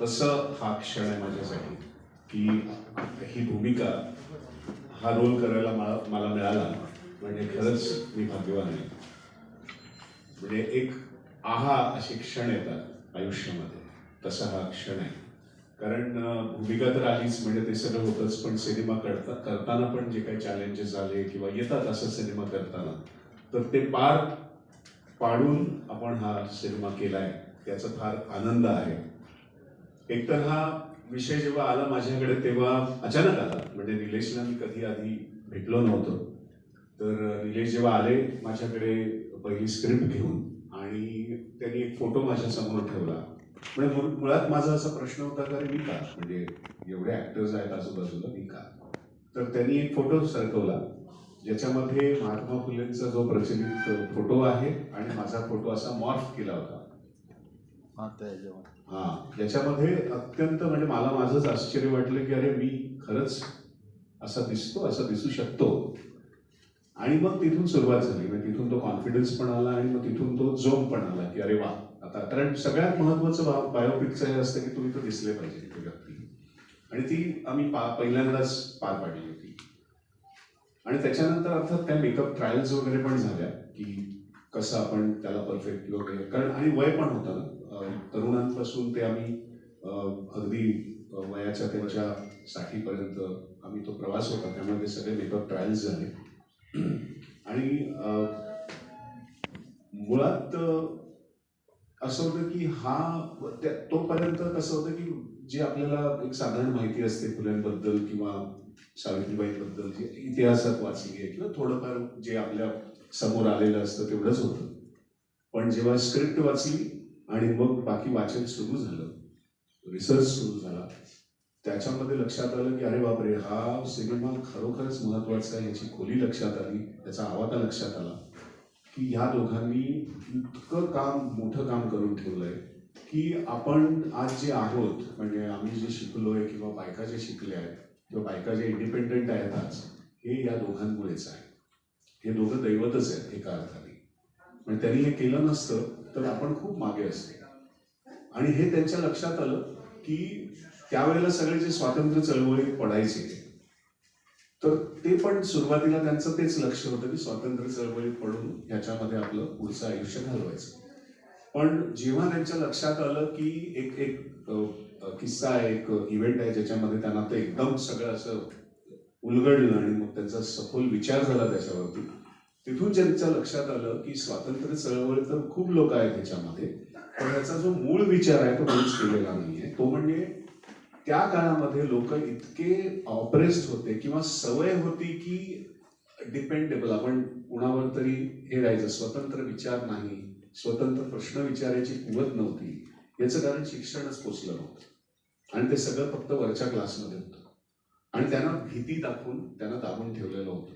तसं हा क्षण आहे माझ्यासाठी की ही भूमिका हा रोल करायला मला मला मिळाला. म्हणजे खरंच मी भाग्यवान आहे. म्हणजे एक आहा असे क्षण येतात आयुष्यामध्ये. तसा हा क्षण आहे. कारण भूमिका तर आलीच म्हणजे ते सगळं होतंच पण सिनेमा करता करताना पण जे काही चॅलेंजेस आले किंवा येतात असं सिनेमा करताना तर ते पार पाडून आपण हा सिनेमा केला आहे त्याचा फार आनंद आहे. एकतर हा विषय जेव्हा आला माझ्याकडे तेव्हा अचानक आला. म्हणजे निलेशला मी कधी आधी भेटलो नव्हतो. तर निलेश जेव्हा आले माझ्याकडे पहिली स्क्रिप्ट घेऊन आणि त्यांनी एक फोटो माझ्यासमोर ठेवला. म्हणजे मुळात माझा असा प्रश्न होता की मी का? म्हणजे एवढे ॲक्टर्स आहेत आजूबाजूला मी का? तर त्यांनी एक फोटो सरकवला ज्याच्यामध्ये महात्मा फुलेंचा जो प्रचलित फोटो आहे आणि माझा फोटो असा मॉर्फ केला होता. हा त्याच्यामध्ये अत्यंत म्हणजे मला माझंच आश्चर्य वाटलं की अरे मी खरंच असा दिसतो असा दिसू शकतो. आणि मग तिथून सुरुवात झाली. म्हणजे तिथून तो कॉन्फिडन्स पण आला आणि मग तिथून तो जोम पण आला की अरे वा आता कारण सगळ्यात महत्वाचं बायोपिकचं हे असतं की तुम्ही तो दिसले पाहिजे ती व्यक्ती. आणि ती आम्ही पा पहिल्यांदाच पार पाडली होती. आणि त्याच्यानंतर अर्थात त्या मेकअप ट्रायल्स वगैरे पण झाल्या की कसं आपण त्याला परफेक्ट वगैरे कारण आणि वय पण होतं ना. तरुणांपासून ते आम्ही अगदी वयाच्या त्यांच्या साठीपर्यंत आम्ही तो प्रवास होता. त्यामुळे ते सगळे मेकअप ट्रायल्स झाले. आणि मुळात असं होतं की हा त्या- तोपर्यंत कसं होतं की जे आपल्याला एक साधारण माहिती असते फुल्यांबद्दल किंवा सावित्रीबाईंबद्दल जे इतिहासात वाचली आहे किंवा थोडंफार जे आपल्या समोर आलेलं असतं तेवढंच होतं. पण जेव्हा स्क्रिप्ट वाचली आणि मग बाकी वाचन सुरू झालं रिसर्च सुरू झाला त्याच्यामध्ये लक्षात आलं की अरे बापरे हा सिनेमा खरोखरच महत्त्वाचा आहे याची खोली लक्षात आली त्याचा आवाका लक्षात आला की ह्या दोघांनी इतकं काम मोठं काम करून ठेवलंय की आपण आज जे आहोत म्हणजे आम्ही जे शिकलो आहे किंवा बायका जे शिकल्या आहेत किंवा बायका जे इंडिपेंडंट आहेत आज हे या दोघांमुळेच आहे. हे दोघं दैवतच आहेत एका अर्थाने. पण त्यांनी हे केलं नसतं तर आपण खूप मागे असते. आणि हे त्यांच्या लक्षात आलं की त्यावेळेला सगळे जे स्वातंत्र्य चळवळीत पडायचे तर ते पण सुरुवातीला त्यांचं तेच लक्ष होतं की स्वातंत्र्य चळवळीत पडून ह्याच्यामध्ये आपलं पुढचं आयुष्य घालवायचं. पण जेव्हा त्यांच्या लक्षात आलं की एक एक किस्सा आहे एक इव्हेंट आहे ज्याच्यामध्ये त्यांना ते एकदम सगळं असं उलगडलं आणि मग त्यांचा सखोल विचार झाला त्याच्यावरती. तिथून ज्यांच्या लक्षात आलं की स्वातंत्र्य चळवळ तर खूप लोक आहेत ह्याच्यामध्ये पण याचा जो मूळ विचार आहे तो कोणीच केलेला नाहीये. तो म्हणजे त्या काळामध्ये लोक इतके ऑपरेस्ड होते किंवा सवय होती की डिपेंडेबल आपण कुणावर तरी हे राहायचं स्वतंत्र विचार नाही स्वतंत्र प्रश्न विचारायची कुवत नव्हती. याचं कारण शिक्षणच पोचलं नव्हतं. आणि ते सगळं फक्त वरच्या क्लासमध्ये होतं. आणि त्यांना भीती दाखवून त्यांना दाबून ठेवलेलं होतं.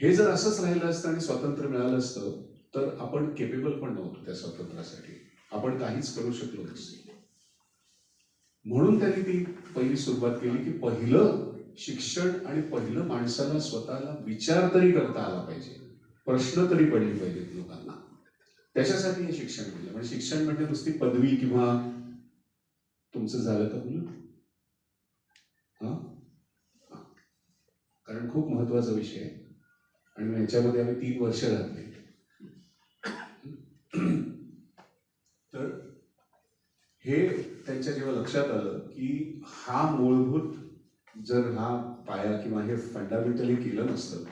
हे जर असंच राहिलं असतं आणि स्वातंत्र्य मिळालं असतं तर आपण केपेबल पण नव्हतो त्या स्वातंत्र्यासाठी. आपण काहीच करू शकलो नसतो. म्हणून त्यांनी ती पहिली सुरुवात केली की पहिलं शिक्षण आणि पहिलं माणसाला स्वतःला विचार तरी करता आला पाहिजे. प्रश्न तरी पडले पाहिजेत लोकांना. त्याच्यासाठी हे शिक्षण मिळलं. म्हणजे शिक्षण म्हणजे नुसती पदवी किंवा तुमचं झालं का मुलं? हा. कारण खूप महत्त्वाचा विषय आहे. आणि मग याच्यामध्ये आम्ही तीन वर्ष घातले. तर हे त्यांच्या जेव्हा लक्षात आलं की हा मूलभूत जर हा पाया किंवा हे फंडामेंटली केलं नसतं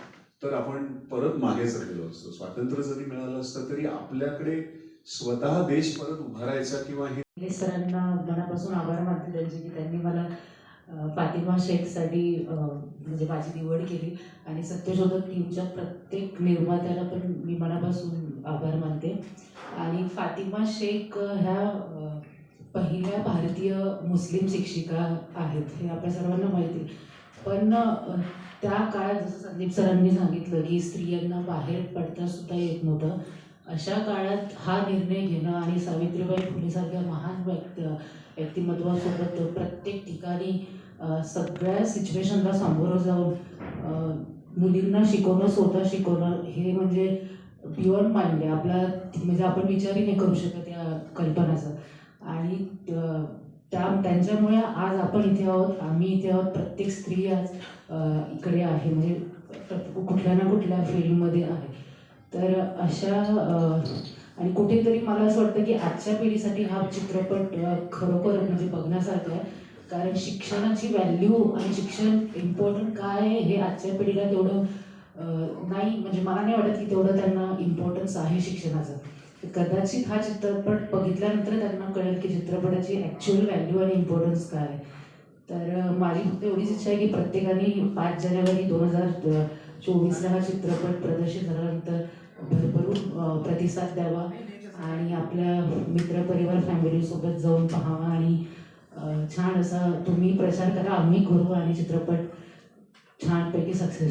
तर आपण परत मागेच राहिलो असतो. स्वातंत्र्य जरी मिळालं असतं तरी आपल्याकडे स्वतः देश परत उभारायचा किंवा हे सरांना मनापासून आभार मानते त्यांचे की त्यांनी मला फातिमा शेखसाठी म्हणजे माझी निवड केली आणि सत्यशोधक टीमच्या प्रत्येक निर्मात्याला पण मी मनापासून आभार मानते. आणि फातिमा शेख ह्या पहिल्या भारतीय मुस्लिम शिक्षिका आहेत हे आपल्या सर्वांना माहिती पण त्या काळात जसं संदीप सरांनी सांगितलं की स्त्रियांना बाहेर पडता सुद्धा येत नव्हतं अशा काळात हा निर्णय घेणं आणि सावित्रीबाई फुलेसारख्या महान व्यक्ती व्यक्तिमत्वासोबत प्रत्येक ठिकाणी सगळ्या सिच्युएशनला सामोरं जाऊन मुलींना शिकवणं स्वतः शिकवणं हे म्हणजे बियॉन्ड माइंड आहे. आपला म्हणजे आपण विचारही नाही करू शकत या कल्पनाचा. आणि त्या त्यांच्यामुळे आज आपण इथे आहोत आम्ही इथे आहोत प्रत्येक स्त्री आज इकडे आहे. म्हणजे कुठल्या ना कुठल्या फील्डमध्ये आहे. तर अशा आणि कुठेतरी मला असं वाटतं की आजच्या पिढीसाठी हा चित्रपट खरोखर म्हणजे बघण्यासारखा आहे. कारण शिक्षणाची व्हॅल्यू आणि शिक्षण इम्पॉर्टंट काय आहे हे आजच्या पिढीला तेवढं नाही म्हणजे मला नाही वाटत की तेवढं त्यांना इम्पॉर्टन्स आहे शिक्षणाचं. कदाचित हा चित्रपट बघितल्यानंतर त्यांना कळेल की चित्रपटाची ॲक्च्युअल व्हॅल्यू आणि इम्पॉर्टन्स काय आहे. तर माझी फक्त एवढीच इच्छा आहे की प्रत्येकाने पाच जानेवारी दोन हजार चोवीसला हा चित्रपट प्रदर्शित झाल्यानंतर भरभरून प्रतिसाद द्यावा आणि आपल्या मित्रपरिवार फॅमिलीसोबत जाऊन पाहावा आणि छान असा तुम्ही प्रचार करा आम्ही करू आणि चित्रपट छानपैकी सक्सेस